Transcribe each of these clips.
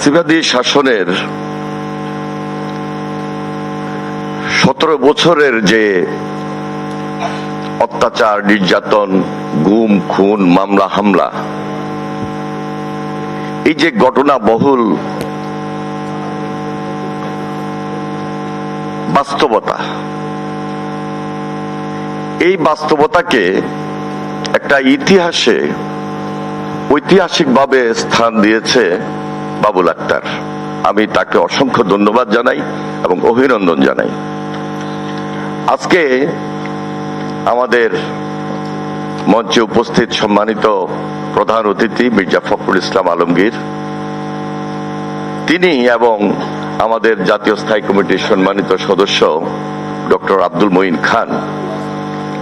ফ্যাসিবাদী শাসনের সতেরো বছরের যে অত্যাচার, নির্যাতন, গুম, খুন, মামলা, হামলা, এই যে ঘটনা বহুল বাস্তবতা, এই বাস্তবতাকে একটা ইতিহাসে ঐতিহাসিকভাবে স্থান দিয়েছে বাবুল আক্তার। আমি তাকে অসংখ্য ধন্যবাদ জানাই এবং অভিনন্দন জানাই। আজকে আমাদের মঞ্চে উপস্থিত সম্মানিত প্রধান অতিথি মির্জা ফখরুল ইসলাম আলমগীর। তিনি এবং আমাদের জাতীয় স্থায়ী কমিটির সম্মানিত সদস্য ডক্টর আব্দুল মঈন খান।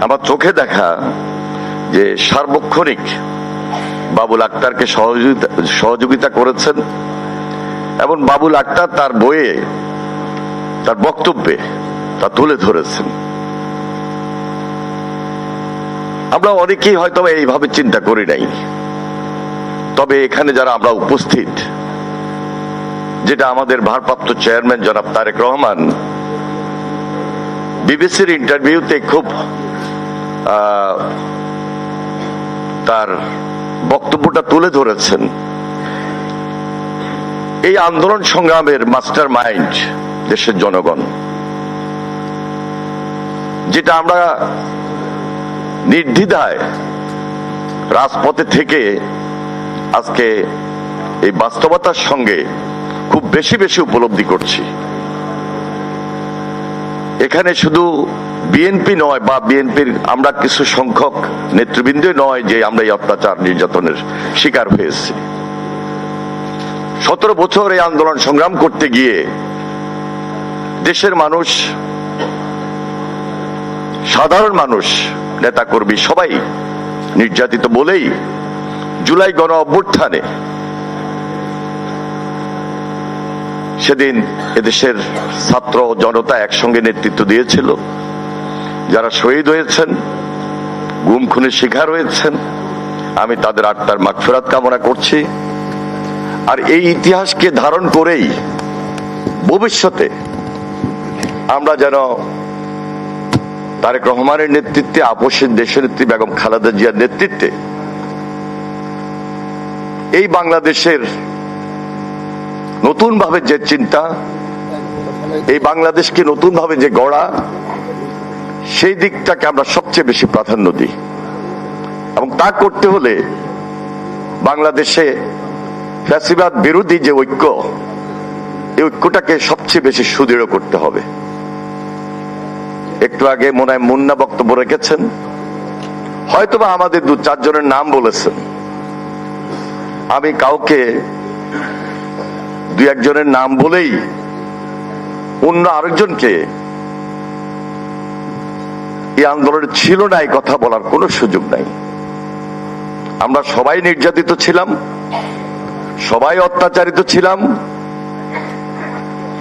আমার চোখে দেখা যে সার্বক্ষণিক বাবুল আক্তারকে সহযোগিতা সহযোগিতা করেছেন। এবং বাবুল আক্তার তার বইয়ে, তার বক্তব্যে, তা তুলে ধরেছেন। আমরা অনেকেই হয়তো এইভাবে চিন্তা করি নাই। তবে এখানে যারা আমরা উপস্থিত, যেটা আমাদের ভারপ্রাপ্ত চেয়ারম্যান জনাব তারেক রহমান, বিবিসির ইন্টারভিউতে খুব তার বক্তব্যটা তুলে ধরেছেন। এই আন্দোলন সংগ্রামের মাস্টার মাইন্ড দেশের জনগণ। যেটা আমরা নির্দ্বিধায় রাজপথে থেকে আজকে এই বাস্তবতার সঙ্গে খুব বেশি বেশি উপলব্ধি করছি। এখানে শুধু বিএনপি নয় বা বিএনপির আমরা কিছু সংখ্যক নেতৃবৃন্দ নয় যে আমরা এই অত্যাচার নির্যাতনের শিকার হয়েছি। সতেরো বছর এই আন্দোলন সংগ্রাম করতে গিয়ে দেশের মানুষ, সাধারণ মানুষ, নেতাকর্মী সবাই নির্যাতিত বলেই জুলাই গণ অভ্যুত্থানে সেদিন এদেশের ছাত্র জনতা একসঙ্গে নেতৃত্ব দিয়েছিল। যারা শহীদ হয়েছেন, গুম খুনের শিকার হয়েছেন, আমি তাদের আত্মার মাগফেরাত কামনা করছি। আর এই ইতিহাসকে ধারণ করেই ভবিষ্যতে আমরা যেন তারেক রহমানের নেতৃত্বে, আপসের দেশনেত্রী বেগম খালেদা জিয়ার নেতৃত্বে এই বাংলাদেশের নতুন ভাবে যে চিন্তা, এই বাংলাদেশকে নতুন ভাবে যে গড়া, সেই দিকটাকে আমরা সবচেয়ে বেশি প্রাধান্য দিই। এবং তা করতে হলে বাংলাদেশে ফ্যাসিবাদ বিরোধী যে ঐক্য, এই ঐক্যটাকে সবচেয়ে বেশি সুদৃঢ় করতে হবে। একটু আগে মনে হয় মুন্না বক্তব্য রেখেছেন। হয়তোবা আমাদের দু চারজনের নাম বলেছেন। আমি কাউকে দুই একজনের নাম বলেই অন্য আরেকজনকে এই আন্দোলনে ছিল না, এই কথা বলার কোনো সুযোগ নাই। আমরা সবাই নির্যাতিত ছিলাম। সবাই অত্যাচারিত ছিলাম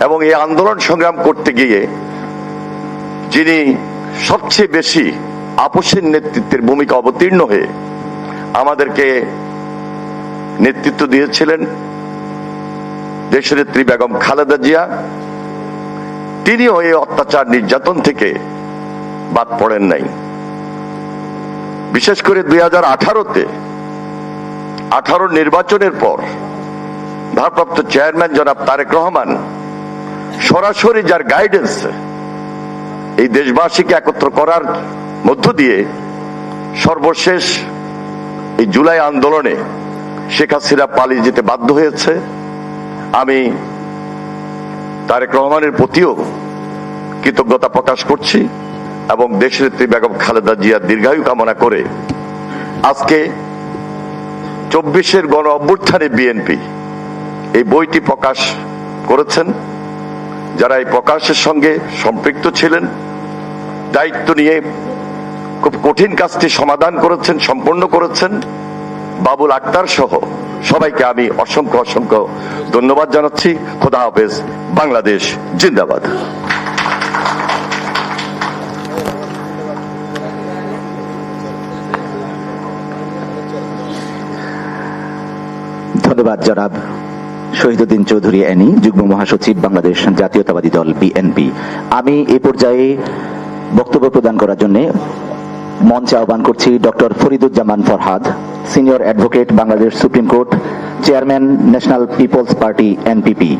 এবং এই আন্দোলন সংগ্রাম করতে গিয়ে যিনি সবচেয়ে বেশি আপসের নেতৃত্বের ভূমিকা অবতীর্ণ হয়ে আমাদেরকে নেতৃত্ব দিয়েছিলেন দেশনেত্রী বেগম খালেদা জিয়া, তিনিও এই অত্যাচার নির্যাতন থেকে বাদ পড়েন নাই। বিশেষ করে দুই হাজার আঠারোতে আঠারো নির্বাচনের পর ভারপ্রাপ্ত চেয়ারম্যান জনাব তারেক রহমান সরাসরি যার গাইডেন্স এই দেশবাসীকে একত্র করার মধ্য দিয়ে সর্বশেষ এই জুলাই আন্দোলনে শেখ হাসিনা পালিয়ে যেতে বাধ্য হয়েছে। আমি তারেক রহমানের প্রতিও কৃতজ্ঞতা প্রকাশ করছি এবং দেশনেত্রী বেগম খালেদা জিয়ার দীর্ঘায়ু কামনা করে আজকে চব্বিশের গণ অভ্যুত্থানে বিএনপি এই বইটি প্রকাশ করেছেন, যারা এই প্রকাশের সঙ্গে সম্পৃক্ত ছিলেন, দায়িত্ব নিয়ে খুব কঠিন কাজটি সমাধান করেছেন সম্পন্ন করেছেন বাবুল আক্তার সহ। সবাইকে আমি অসংখ্য অসংখ্য ধন্যবাদ জানাচ্ছি। খোদা হাফেজ, বাংলাদেশ জিন্দাবাদ। ধন্যবাদ জনাব। শহীদুদ্দিন চৌধুরী অ্যানি, যুগ্ম মহাসচিব বাংলাদেশ জাতীয়তাবাদী দল বিএনপি আমি এ পর্যায়ে বক্তব্য প্রদান করার জন্য মঞ্চে আহ্বান করছি doctor Fariduzzaman Farhad, senior advocate Bangladesh supreme court, chairman national people's party NPP